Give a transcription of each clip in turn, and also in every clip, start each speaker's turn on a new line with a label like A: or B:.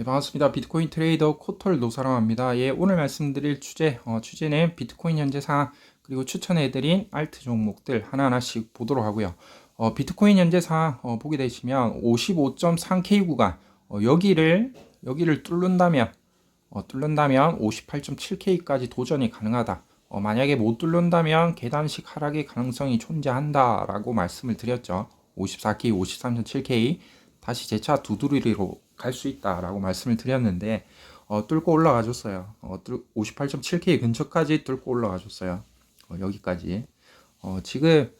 A: 예, 반갑습니다. 비트코인 트레이더 코털 노사랑합니다. 예, 오늘 말씀드릴 주제, 어, 주제는 비트코인 현재 상황, 그리고 추천해드린 알트 종목들 하나하나씩 보도록 하고요. 어, 비트코인 현재 상황 어, 보게 되시면 55.3K 구간, 어, 여기를, 여기를 뚫는다면, 어, 뚫는다면 58.7K까지 도전이 가능하다. 어, 만약에 못 뚫는다면 계단식 하락의 가능성이 존재한다라고 말씀을 드렸죠. 54K, 53.7K 다시 재차 두드리로 갈 수 있다라고 말씀을 드렸는데 어, 뚫고 올라가 줬어요. 어, 58.7K 근처까지 뚫고 올라가 줬어요. 어, 여기까지. 어, 지금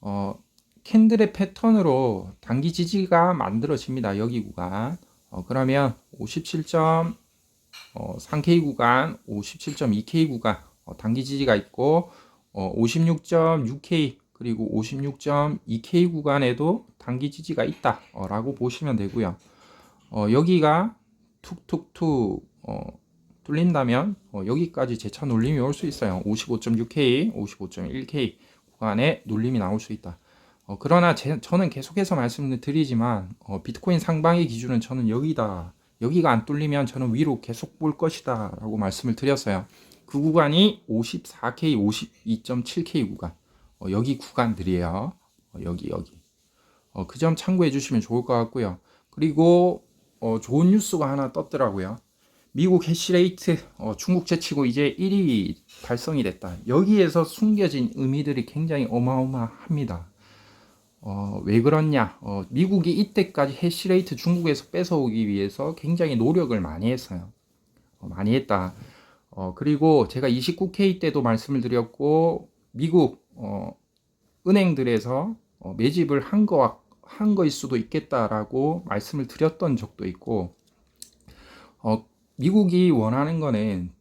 A: 어, 캔들의 패턴으로 단기 지지가 만들어집니다. 여기 구간. 어, 그러면 57.3K 구간, 57.2K 구간 어, 단기 지지가 있고 어, 56.6K 그리고 56.2K 구간에도 단기 지지가 있다라고 보시면 되고요. 어, 여기가 툭툭툭 어, 뚫린다면 어, 여기까지 재차 눌림이 올 수 있어요. 55.6K, 55.1K 구간에 눌림이 나올 수 있다. 어, 그러나 제, 저는 계속해서 말씀을 드리지만 어, 비트코인 상방의 기준은 저는 여기다. 여기가 안 뚫리면 저는 위로 계속 볼 것이다 라고 말씀을 드렸어요. 그 구간이 54K, 52.7K 구간. 어, 여기 구간들이에요. 어, 여기 여기. 어, 그 점 참고해 주시면 좋을 것 같고요. 그리고 어, 좋은 뉴스가 하나 떴더라고요. 미국 해시레이트 어, 중국 제치고 이제 1위 달성이 됐다. 여기에서 숨겨진 의미들이 굉장히 어마어마합니다. 어, 왜 그렇냐? 어, 미국이 이때까지 해시레이트 중국에서 뺏어오기 위해서 굉장히 노력을 많이 했어요. 어, 많이 했다. 어, 그리고 제가 29K 때도 말씀을 드렸고, 미국, 어, 은행들에서 어, 매집을 한 거와 한 거일 수도 있겠다라고 말씀을 드렸던 적도 있고, 어, 미국이 원하는 거는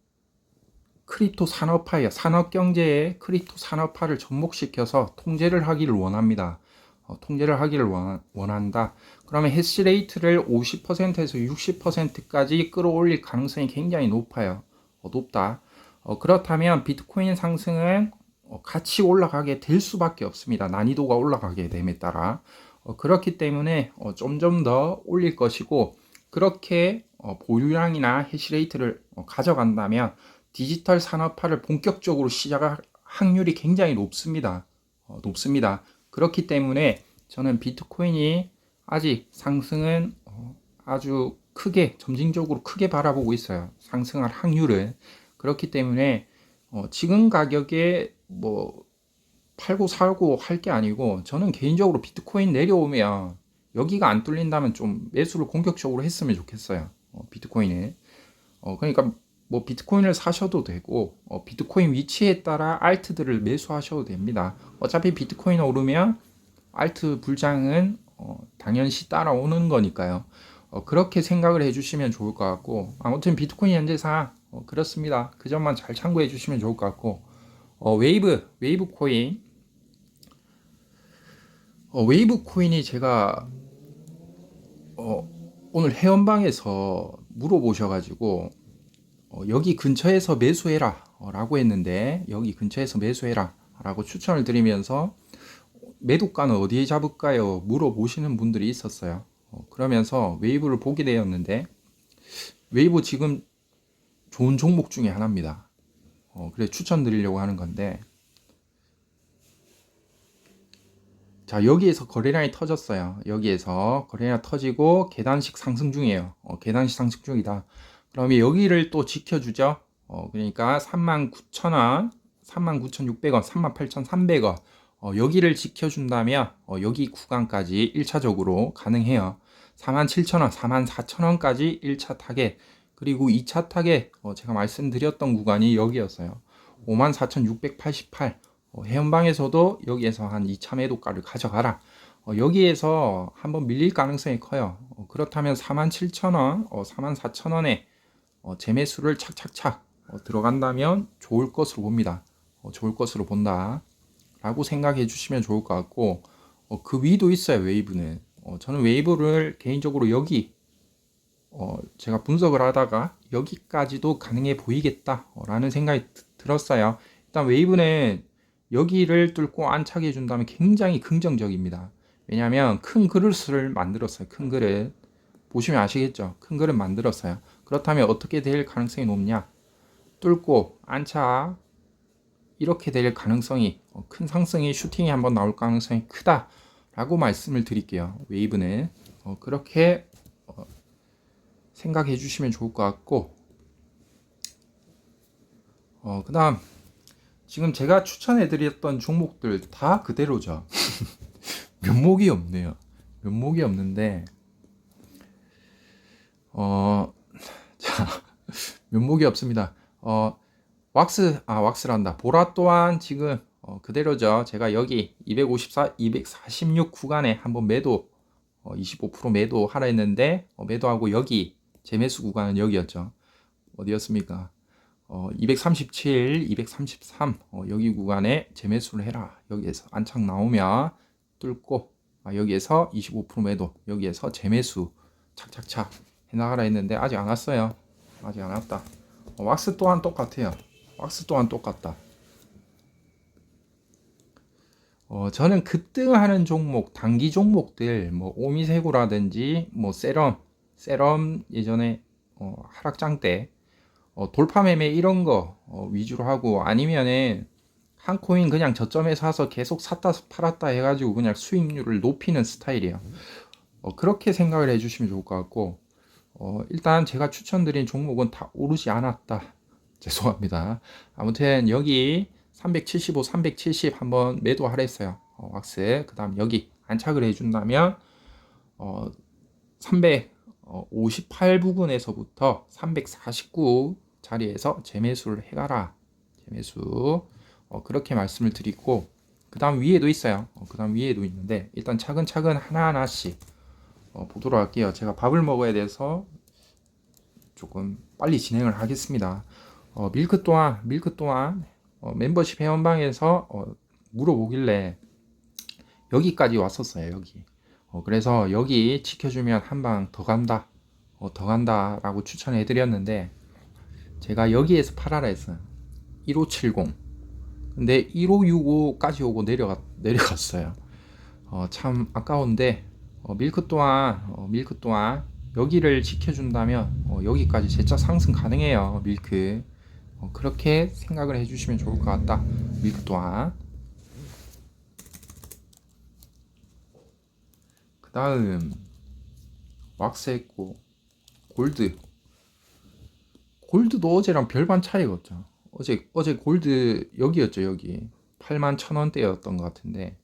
A: 크립토 산업화예요. 산업 경제에 크립토 산업화를 접목시켜서 통제를 하기를 원합니다. 어, 통제를 하기를 원, 원한다. 그러면 해시레이트를 50%에서 60%까지 끌어올릴 가능성이 굉장히 높아요. 어, 높다. 어, 그렇다면 비트코인 상승은 어, 같이 올라가게 될 수밖에 없습니다. 난이도가 올라가게 됨에 따라. 어, 그렇기 때문에 어, 점점 더 올릴 것이고 그렇게 어, 보유량이나 해시레이트를 어, 가져간다면 디지털 산업화를 본격적으로 시작할 확률이 굉장히 높습니다. 어, 높습니다. 그렇기 때문에 저는 비트코인이 아직 상승은 어, 아주 크게 점진적으로 크게 바라보고 있어요. 상승할 확률은 그렇기 때문에 어, 지금 가격에 뭐 팔고 살고 할 게 아니고 저는 개인적으로 비트코인 내려오면 여기가 안 뚫린다면 좀 매수를 공격적으로 했으면 좋겠어요. 어, 비트코인에. 어, 그러니까 뭐 비트코인을 사셔도 되고 어, 비트코인 위치에 따라 알트들을 매수하셔도 됩니다. 어차피 비트코인 오르면 알트 불장은 어, 당연시 따라오는 거니까요. 어, 그렇게 생각을 해주시면 좋을 것 같고 아무튼 비트코인 현재상 어, 그렇습니다. 그 점만 잘 참고해 주시면 좋을 것 같고 어, 웨이브 웨이브 코인 어, 웨이브 코인이 제가 어, 오늘 회원방에서 물어보셔가지고 어, 여기 근처에서 매수해라 라고 했는데 여기 근처에서 매수해라 라고 추천을 드리면서 매도가는 어디에 잡을까요? 물어보시는 분들이 있었어요. 어, 그러면서 웨이브를 보게 되었는데 웨이브 지금 좋은 종목 중에 하나입니다. 어, 그래 추천드리려고 하는 건데 자 여기에서 거래량이 터졌어요. 여기에서 거래량 터지고 계단식 상승 중이에요. 어, 계단식 상승 중이다. 그러면 여기를 또 지켜주죠. 어, 그러니까 39,000원, 39,600원, 38,300원 어, 여기를 지켜준다면 어, 여기 구간까지 1차적으로 가능해요. 47,000원, 44,000원까지 1차 타겟 그리고 2차 타겟 어, 제가 말씀드렸던 구간이 여기였어요. 54,688 어, 해운방에서도 여기에서 한 2차 매도가를 가져가라. 어, 여기에서 한번 밀릴 가능성이 커요. 어, 그렇다면 47,000원, 어, 44,000원에 어, 재매수를 착착착 어, 들어간다면 좋을 것으로 봅니다. 어, 좋을 것으로 본다. 라고 생각해 주시면 좋을 것 같고 어, 그 위도 있어요 웨이브는 어, 저는 웨이브를 개인적으로 여기 어, 제가 분석을 하다가 여기까지도 가능해 보이겠다 라는 생각이 들었어요 일단 웨이브는 여기를 뚫고 안착해 준다면 굉장히 긍정적입니다 왜냐하면 큰 그릇을 만들었어요 큰 그릇 보시면 아시겠죠? 큰 그림 만들었어요. 그렇다면 어떻게 될 가능성이 높냐? 뚫고 안차 이렇게 될 가능성이 어, 큰 상승이 슈팅이 한번 나올 가능성이 크다라고 말씀을 드릴게요. 웨이브는 어, 그렇게 어, 생각해 주시면 좋을 것 같고 어, 그다음 지금 제가 추천해 드렸던 종목들 다 그대로죠. 면목이 없네요. 면목이 없는데 어, 자, 면목이 없습니다. 어, 왁스, 아, 왁스란다. 보라 또한 지금 어, 그대로죠. 제가 여기 254, 246 구간에 한번 매도, 어, 25% 매도 하라 했는데, 어, 매도하고 여기, 재매수 구간은 여기였죠. 어디였습니까? 어, 237, 233, 어, 여기 구간에 재매수를 해라. 여기에서 안착 나오면 뚫고, 아, 여기에서 25% 매도, 여기에서 재매수, 착착착 해나가라 했는데, 아직 안 왔어요. 아직 안 왔다. 어, 왁스 또한 똑같아요. 왁스 또한 똑같다. 어, 저는 급등하는 종목, 단기 종목들, 뭐 오미세구라든지 뭐 세럼, 세럼 예전에 어, 하락장 때 어, 돌파 매매 이런 거 어, 위주로 하고 아니면은 한 코인 그냥 저점에 사서 계속 샀다 팔았다 해가지고 그냥 수익률을 높이는 스타일이에요. 어, 그렇게 생각을 해주시면 좋을 것 같고 어, 일단 제가 추천드린 종목은 다 오르지 않았다. 죄송합니다. 아무튼 여기 375, 370 한번 매도하라 했어요. 어, 왁스. 그 다음 여기 안착을 해준다면 어, 358 부근에서부터 349 자리에서 재매수를 해가라. 재매수. 어, 그렇게 말씀을 드리고 그 다음 위에도 있어요. 어, 그 다음 위에도 있는데 일단 차근차근 하나하나씩 어, 보도록 할게요. 제가 밥을 먹어야 돼서 조금 빨리 진행을 하겠습니다. 어, 밀크 또한 밀크 또한 어, 멤버십 회원방에서 어, 물어보길래 여기까지 왔었어요. 여기. 어, 그래서 여기 지켜주면 한 방 더 간다. 어, 더 간다 라고 추천해 드렸는데 제가 여기에서 팔아라 했어요. 1570. 근데 1565까지 오고 내려가, 내려갔어요. 어, 참 아까운데 어, 밀크 또한 어, 밀크 또한 여기를 지켜준다면 어, 여기까지 재차 상승 가능해요. 밀크. 어, 그렇게 생각을 해주시면 좋을 것 같다. 밀크 또한. 다음 왁스 했고 골드. 골드도 어제랑 별반 차이가 없죠. 어제 어제 골드 여기였죠 여기 8만 천 원대였던 것 같은데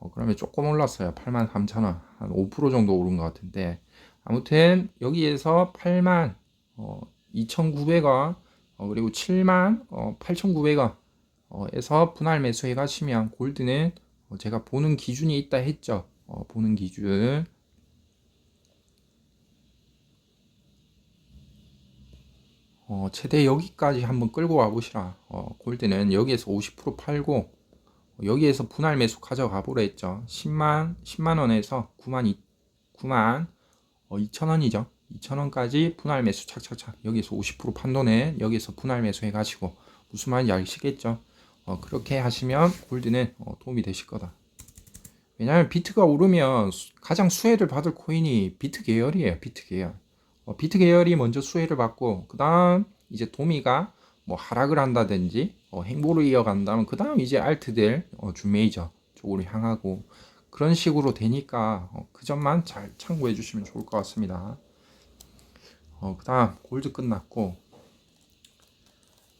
A: 어, 그러면 조금 올랐어요 8만 3천 원 한 5% 정도 오른 것 같은데 아무튼 여기에서 8만 어, 2,900원 어, 그리고 7만 어, 8,900원 어, 에서 분할 매수해 가시면 골드는 어, 제가 보는 기준이 있다 했죠. 어, 보는 기준. 어, 최대 여기까지 한번 끌고 와보시라. 어, 골드는 여기에서 50% 팔고 어, 여기에서 분할 매수 가져가 보라 했죠. 10만 10만 원에서 9만 2, 9만 어, 2천 원이죠. 2,000원까지 분할 매수 착착착 여기서 50% 판돈에 여기서 분할 매수 해가지고 무슨 말인지 아시겠죠? 어, 그렇게 하시면 골드는 어, 도움이 되실 거다. 왜냐하면 비트가 오르면 수, 가장 수혜를 받을 코인이 비트 계열이에요. 비트 계열. 어, 비트 계열이 먼저 수혜를 받고 그 다음 이제 도미가 뭐 하락을 한다든지 어, 행보를 이어간다면 그 다음 이제 알트들 어, 준메이저 쪽으로 향하고 그런 식으로 되니까 어, 그 점만 잘 참고해 주시면 좋을 것 같습니다. 어, 그 다음 골드 끝났고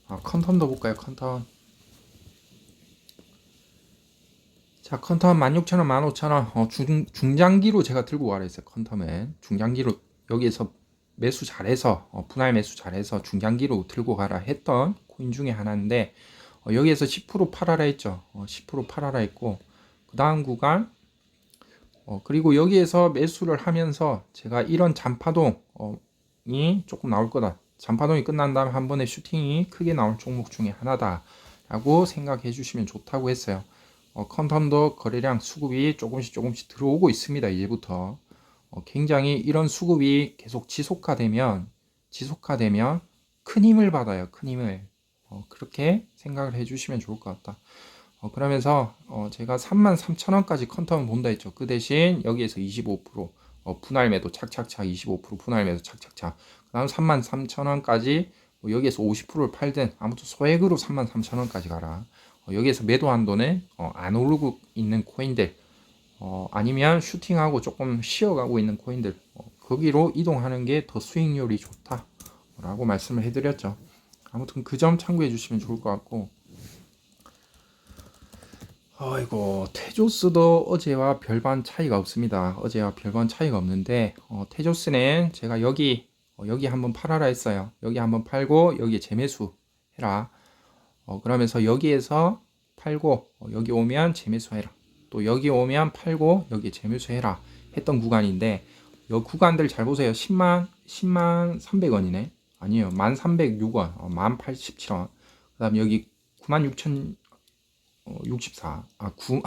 A: 아, 컨텀도 볼까요 컨텀 자 컨텀 16,000원 15,000원 어, 중, 중장기로 제가 들고 가라 했어요 컨텀은 중장기로 여기에서 매수 잘해서 어, 분할 매수 잘해서 중장기로 들고 가라 했던 코인 중에 하나인데 어, 여기에서 10% 팔아라 했죠 어, 10% 팔아라 했고 그 다음 구간 어, 그리고 여기에서 매수를 하면서 제가 이런 잔파동 어, 이 조금 나올 거다. 잔파동이 끝난 다음에 한 번에 슈팅이 크게 나올 종목 중에 하나다. 라고 생각해 주시면 좋다고 했어요. 어, 컨텀도 거래량 수급이 조금씩 조금씩 들어오고 있습니다. 이제부터. 어, 굉장히 이런 수급이 계속 지속화되면, 지속화되면 큰 힘을 받아요. 큰 힘을. 어, 그렇게 생각을 해 주시면 좋을 것 같다. 어, 그러면서 어, 제가 33,000원까지 컨텀을 본다 했죠. 그 대신 여기에서 25% 어, 분할 매도 착착착 25% 분할 매도 착착착 그다음 33,000원까지 뭐 여기에서 50%를 팔든 아무튼 소액으로 33,000원까지 가라. 어, 여기에서 매도한 돈은 어, 안 오르고 있는 코인들 어, 아니면 슈팅하고 조금 쉬어가고 있는 코인들 어, 거기로 이동하는 게 더 수익률이 좋다라고 말씀을 해드렸죠. 아무튼 그 점 참고해 주시면 좋을 것 같고 아이고 테조스도 어제와 별반 차이가 없습니다. 어제와 별반 차이가 없는데 어, 테조스는 제가 여기 어, 여기 한번 팔아라 했어요. 여기 한번 팔고 여기에 재매수 해라. 어, 그러면서 여기에서 팔고 어, 여기 오면 재매수 해라. 또 여기 오면 팔고 여기 재매수 해라 했던 구간인데 이 구간들 잘 보세요. 10만 10만 300원이네. 아니에요. 1,306원, 어, 1,087원. 그다음 여기 96,000 어, 64. 아, 9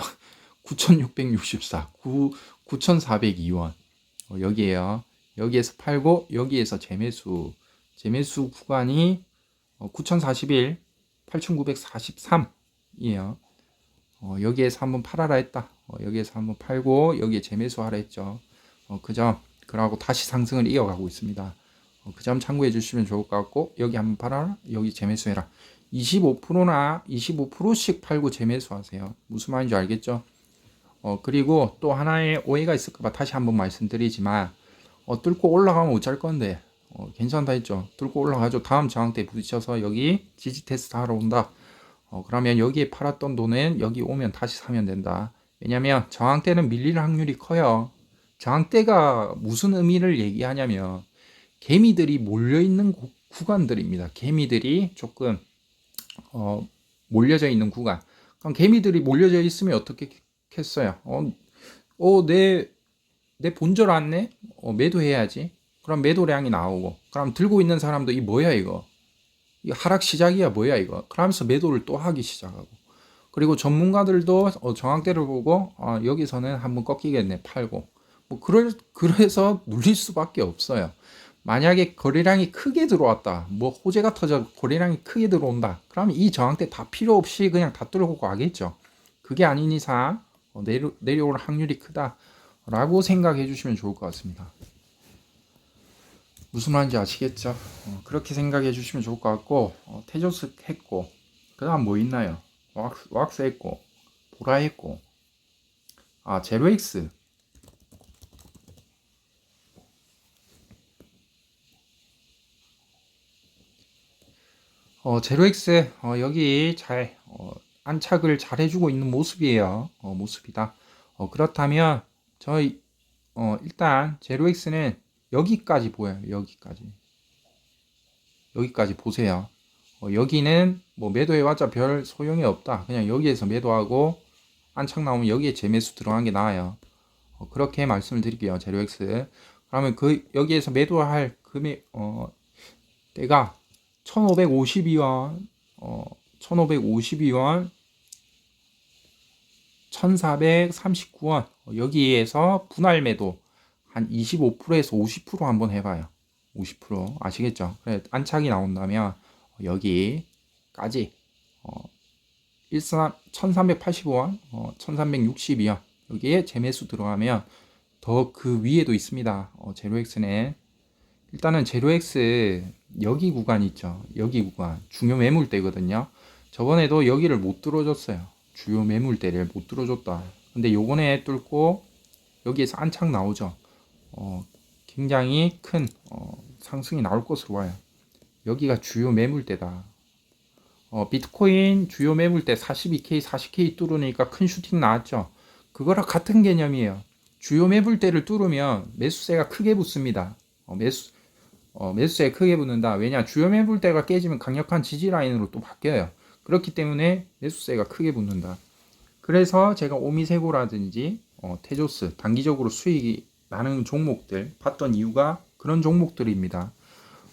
A: 9,664. 9 9,402원. 어, 여기에요. 여기에서 팔고 여기에서 재매수. 재매수 구간이 어, 9,041, 8,943이에요. 어, 여기에서 한번 팔아라 했다. 어, 여기에서 한번 팔고 여기에 재매수하라 했죠. 어, 그점 그러고 다시 상승을 이어가고 있습니다. 어, 그점 참고해 주시면 좋을 것 같고 여기 한번 팔아라. 여기 재매수해라. 25%나 25%씩 팔고 재매수하세요. 무슨 말인지 알겠죠? 어, 그리고 또 하나의 오해가 있을까봐 다시 한번 말씀드리지만 어, 뚫고 올라가면 어쩔 건데 어, 괜찮다 했죠. 뚫고 올라가죠. 다음 저항대 부딪혀서 여기 지지 테스트 하러 온다. 어, 그러면 여기에 팔았던 돈은 여기 오면 다시 사면 된다. 왜냐면 저항대는 밀릴 확률이 커요. 저항대가 무슨 의미를 얘기하냐면 개미들이 몰려있는 구, 구간들입니다. 개미들이 조금 어, 몰려져 있는 구간. 그럼 개미들이 몰려져 있으면 어떻게 했어요? 어, 어, 내, 내 본절 왔네? 어, 매도해야지. 그럼 매도량이 나오고. 그럼 들고 있는 사람도 이 뭐야, 이거? 이 하락 시작이야, 뭐야, 이거? 그러면서 매도를 또 하기 시작하고. 그리고 전문가들도 어, 정확대를 보고, 어, 여기서는 한번 꺾이겠네, 팔고. 뭐, 그럴, 그래서 눌릴 수밖에 없어요. 만약에 거래량이 크게 들어왔다. 뭐 호재가 터져 거래량이 크게 들어온다. 그러면 이 저항대 다 필요 없이 그냥 다 뚫고 가겠죠. 그게 아닌 이상 어, 내려, 내려올 확률이 크다. 라고 생각해 주시면 좋을 것 같습니다. 무슨 말인지 아시겠죠? 어, 그렇게 생각해 주시면 좋을 것 같고 어, 테조스 했고 그 다음 뭐 있나요? 왁스, 왁스 했고 보라 했고 아 제로엑스 어, 제로엑스 어, 여기 잘 어, 안착을 잘 해주고 있는 모습이에요. 어, 모습이다. 어, 그렇다면 저희 어, 일단 제로엑스는 여기까지 보여요. 여기까지 여기까지 보세요. 어, 여기는 뭐 매도해봤자 별 소용이 없다. 그냥 여기에서 매도하고 안착 나오면 여기에 재매수 들어간 게 나아요. 어, 그렇게 말씀을 드릴게요. 제로엑스. 그러면 그 여기에서 매도할 금액 어 때가 1552원, 어, 1552원, 1439원, 여기에서 분할 매도 한 25%에서 50% 한번 해봐요. 50% 아시겠죠? 그래, 안착이 나온다면 여기까지 어, 1385원, 어, 1362원 여기에 재매수 들어가면 더 그 위에도 있습니다. 어, 제로엑스는 일단은 제로엑스 여기 구간 있죠. 여기 구간 중요 매물대거든요. 저번에도 여기를 못 뚫어줬어요. 주요 매물대를 못 뚫어줬다. 근데 요번에 뚫고 여기에서 안착 나오죠. 어, 굉장히 큰 어, 상승이 나올 것으로 와요. 여기가 주요 매물대다. 어, 비트코인 주요 매물대 42K, 40K 뚫으니까 큰 슈팅 나왔죠. 그거랑 같은 개념이에요. 주요 매물대를 뚫으면 매수세가 크게 붙습니다. 어, 매수 어, 매수세에 크게 붙는다. 왜냐 주요 매물대가 깨지면 강력한 지지 라인으로 또 바뀌어요. 그렇기 때문에 매수세가 크게 붙는다. 그래서 제가 오미세고라든지 어, 테조스 단기적으로 수익이 나는 종목들 봤던 이유가 그런 종목들입니다.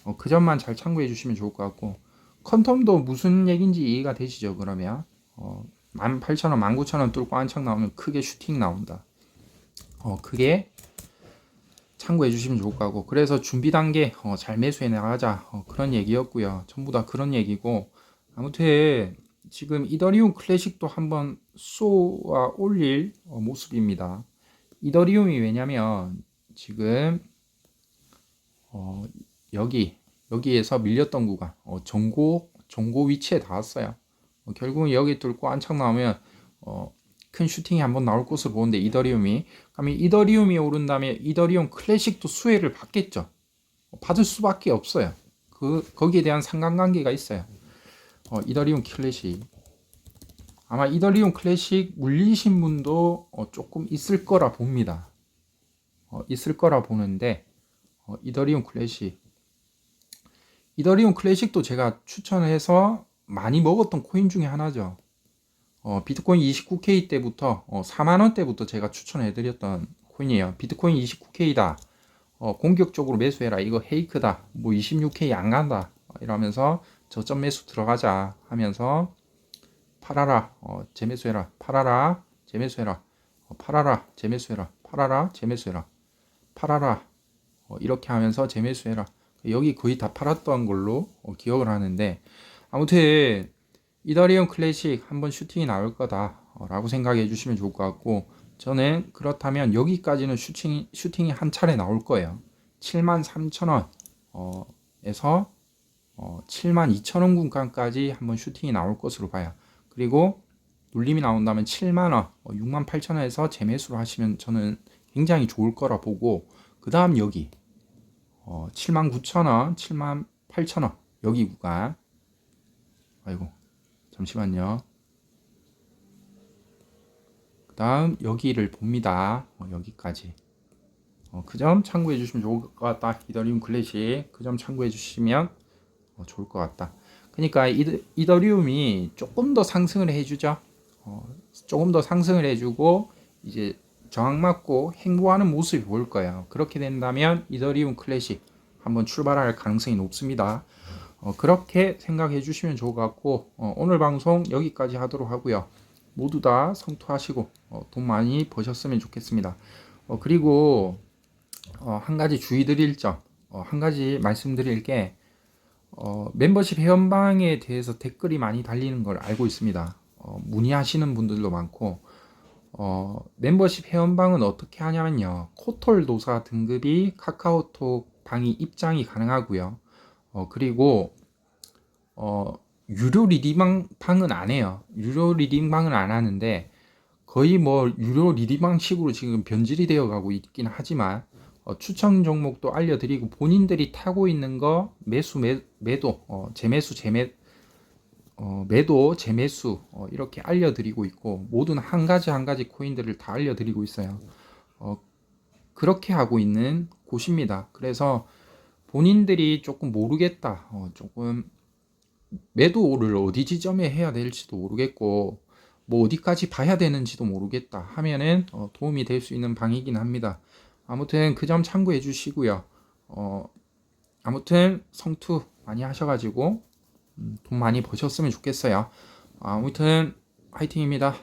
A: 어, 그 점만 잘 참고해 주시면 좋을 것 같고 컨텀도 무슨 얘기인지 이해가 되시죠? 그러면 어, 18,000원, 19,000원 뚫고 안착 나오면 크게 슈팅 나온다. 어, 그게 참고해 주시면 좋을 것 같고 그래서 준비 단계 어, 잘 매수해 나가자 어, 그런 얘기였고요 전부 다 그런 얘기고 아무튼 지금 이더리움 클래식도 한번 쏘아 올릴 어, 모습입니다 이더리움이 왜냐면 지금 어, 여기 여기에서 밀렸던 구간 어, 정고 정고 위치에 닿았어요. 어, 결국은 여기 뚫고 안착 나오면 어, 큰 슈팅이 한번 나올 것으로 보는데 이더리움이 그러면 이더리움이 오른 다음에 이더리움 클래식도 수혜를 받겠죠. 어, 받을 수밖에 없어요. 그 거기에 대한 상관관계가 있어요. 어, 이더리움 클래식 아마 이더리움 클래식 물리신 분도 어, 조금 있을 거라 봅니다. 어, 있을 거라 보는데 어, 이더리움 클래식 이더리움 클래식도 제가 추천해서 많이 먹었던 코인 중에 하나죠. 어, 비트코인 29K 때부터 어, 4만 원대부터 제가 추천해드렸던 코인이에요. 비트코인 29K다. 어, 공격적으로 매수해라. 이거 헤이크다. 뭐 26K 안 간다. 어, 이러면서 저점 매수 들어가자 하면서 팔아라. 어, 재매수해라. 팔아라. 재매수해라. 어, 팔아라. 재매수해라. 팔아라. 재매수해라. 팔아라. 어, 이렇게 하면서 재매수해라. 여기 거의 다 팔았던 걸로 어, 기억을 하는데 아무튼 이더리움 클래식 한번 슈팅이 나올 거다 어, 라고 생각해 주시면 좋을 것 같고 저는 그렇다면 여기까지는 슈팅이, 슈팅이 한 차례 나올 거예요 73,000원 어, 에서 어, 72,000원 군간까지 한번 슈팅이 나올 것으로 봐요 그리고 눌림이 나온다면 7만원 어, 68,000원에서 재매수를 하시면 저는 굉장히 좋을 거라 보고 그 다음 여기 어, 79,000원 78,000원 여기 구간 아이고 잠시만요. 그 다음 여기를 봅니다. 어, 여기까지. 어, 그 점 참고해 주시면 좋을 것 같다. 이더리움 클래식 그점 참고해 주시면 어, 좋을 것 같다. 그러니까 이더, 이더리움이 조금 더 상승을 해주죠. 어, 조금 더 상승을 해주고 이제 저항 맞고 행보하는 모습이 보일 거예요. 그렇게 된다면 이더리움 클래식 한번 출발할 가능성이 높습니다. 어, 그렇게 생각해 주시면 좋을 것 같고 어, 오늘 방송 여기까지 하도록 하고요. 모두 다 성투하시고 어, 돈 많이 버셨으면 좋겠습니다. 어, 그리고 어, 한 가지 주의 드릴 점, 어, 한 가지 말씀드릴 게 어, 멤버십 회원방에 대해서 댓글이 많이 달리는 걸 알고 있습니다. 어, 문의하시는 분들도 많고 어, 멤버십 회원방은 어떻게 하냐면요. 코톨 도사 등급이 카카오톡 방이 입장이 가능하고요. 어, 그리고 어, 유료 리딩방 방은 안 해요. 유료 리딩방은 안 하는데 거의 뭐 유료 리딩방식으로 지금 변질이 되어 가고 있긴 하지만 어, 추천 종목도 알려드리고 본인들이 타고 있는 거 매수 매, 매도 어, 재매수 재매 어, 매도 재매수 어, 이렇게 알려드리고 있고 모든 한 가지 한 가지 코인들을 다 알려드리고 있어요. 어, 그렇게 하고 있는 곳입니다. 그래서 본인들이 조금 모르겠다. 어, 조금 매도를 어디 지점에 해야 될지도 모르겠고 뭐 어디까지 봐야 되는지도 모르겠다 하면은 어, 도움이 될 수 있는 방이긴 합니다. 아무튼 그 점 참고해 주시고요. 어, 아무튼 성투 많이 하셔가지고 음, 돈 많이 버셨으면 좋겠어요. 아무튼 화이팅입니다.